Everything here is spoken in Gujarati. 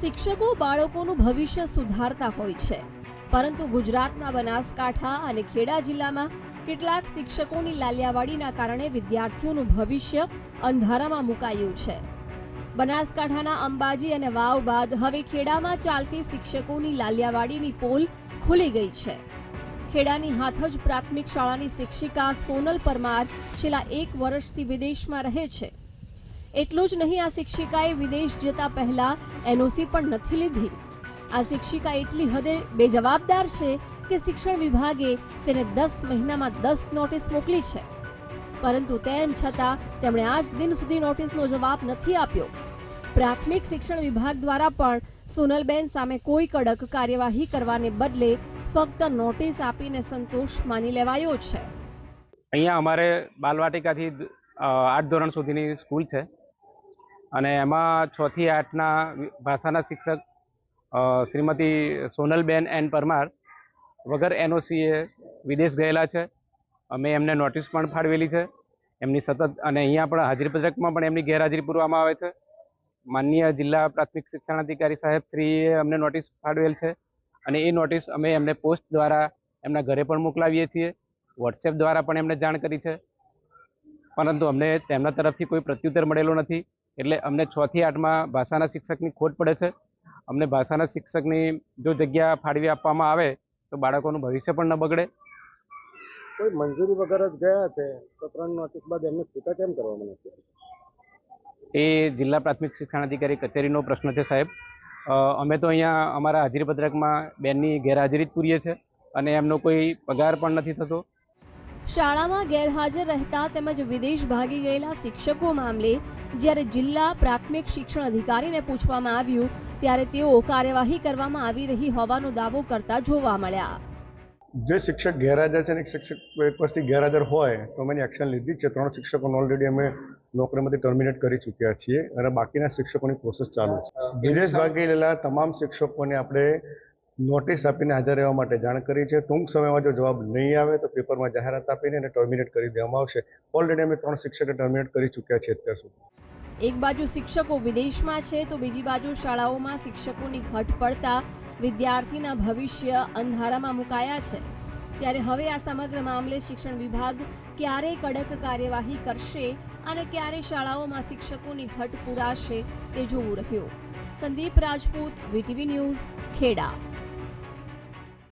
શિક્ષકો બાળકોનું ભવિષ્ય સુધારતા હોય છે. પરંતુ ગુજરાતના બનાસકાંઠા અને ખેડા જિલ્લામાં કેટલાક શિક્ષકોની લાલિયાવાડીના કારણે વિદ્યાર્થીઓનું ભવિષ્ય અંધારામાં મુકાયું છે. બનાસકાંઠાના અંબાજી અને વાવ બાદ હવે ખેડામાં ચાલતી શિક્ષકોની લાલિયાવાડીની પોલ ખુલી ગઈ છે. ખેડાની હાથજ પ્રાથમિક શાળાની શિક્ષિકા સોનલ પરમાર છેલ્લા એક વર્ષથી વિદેશમાં રહે છે. એટલું જ નહીં, આ શિક્ષિકાએ વિદેશ જતા પહેલા એનઓસી પણ નથી લીધી. આ શિક્ષિકા એટલી હદે બેજવાબદાર છે કે શિક્ષણ વિભાગે તેને દસ મહિનામાં દસ નોટિસ મોકલી છે. પરંતુ તેમ છતાં તેમણે આજ દિન સુધી નોટિસનો જવાબ નથી આપ્યો. પ્રાથમિક શિક્ષણ વિભાગ દ્વારા પણ સોનલબેન સામે કોઈ કડક કાર્યવાહી કરવાને બદલે ફક્ત નોટિસ આપીને સંતોષ માની લેવાયો છે. અહીંયા અમારે બાલવાટિકાથી આઠ ધોરણ સુધીની સ્કૂલ છે. અને એમાં છથી આઠના ભાષાના શિક્ષક શ્રીમતી સોનલબેન એન પરમાર વગર એનઓસીએ વિદેશ ગયેલા છે. અમે એમને નોટિસ પણ ફાળવેલી છે. એમની સતત અને અહીંયા પણ હાજરી પત્રકમાં પણ એમની ગેરહાજરી પૂરવામાં આવે છે. માનનીય જિલ્લા પ્રાથમિક શિક્ષણાધિકારી સાહેબ શ્રીએ અમને નોટિસ ફાળવેલ છે અને એ નોટિસ અમે એમને પોસ્ટ દ્વારા એમના ઘરે પણ મોકલાવીએ છીએ. વોટ્સએપ દ્વારા પણ એમને જાણ કરી છે. પરંતુ અમને તેમના તરફથી કોઈ પ્રત્યુત્તર મળેલો નથી. એટલે અમને છથી આઠમાં ભાષાના શિક્ષકની ખોટ પડે છે. અમને ભાષાના શિક્ષકની જો જગ્યા ફાળવી આપવામાં આવે તો બાળકોનું ભવિષ્ય પણ ન બગડે. કોઈ મંજૂરી વગર જ ગયા છે? તો ત્રણ નોટિસ બાદ એમને છૂટા કેમ કરવામાં નથી એ જિલ્લા પ્રાથમિક શિક્ષણાધિકારી કચેરીનો પ્રશ્ન છે સાહેબ. અમે તો અહીંયા અમારા હાજરી પત્રકમાં બેનની ગેરહાજરી જ પૂરીએ છે અને એમનો કોઈ પગાર પણ નથી થતો. શાળામાં ગેરહાજર રહેતા તેમજ વિદેશ ભાગી ગયેલા શિક્ષકો મામલે જ્યારે જિલ્લા પ્રાથમિક શિક્ષણ અધિકારીને પૂછવામાં આવ્યું ત્યારે તેઓ કાર્યવાહી કરવામાં આવી રહી હોવાનો દાવો કરતા જોવા મળ્યા. જે શિક્ષક ગેરહાજર છે ને એક શિક્ષક એક વર્ષથી ગેરહાજર હોય તો અમે એની એક્શન લીધી છે. ત્રણ શિક્ષકોને ઓલરેડી અમે નોકરીમાંથી ટર્મિનેટ કરી ચૂક્યા છીએ અને બાકીના શિક્ષકોની પ્રોસેસ ચાલુ છે. વિદેશ ભાગી ગયેલા તમામ શિક્ષકોને આપણે નોટિસ આપીને હાજર રહેવા માટે જાણ કરી છે. ટૂંક સમયમાં જો જવાબ નહીં આવે તો પેપરમાં જાહેરાત આપીને એને ટર્મિનેટ કરી દેવામાં આવશે. ઓલરેડી અમે ત્રણ શિક્ષકો ટર્મિનેટ કરી ચૂક્યા છે અત્યાર સુધી. એક બાજુ શિક્ષકો વિદેશમાં છે તો બીજી બાજુ શાળાઓમાં શિક્ષકોની ઘટ પડતા વિદ્યાર્થીના ભવિષ્ય અંધારામાં મુકાયા છે. ત્યારે હવે આ સમગ્ર મામલે શિક્ષણ વિભાગ ક્યારે કડક કાર્યવાહી કરશે અને ક્યારે શાળાઓમાં શિક્ષકોની ઘટ પૂરાશે તે જોવું રહ્યું. Sandeep Rajput, VTV news, Kheda.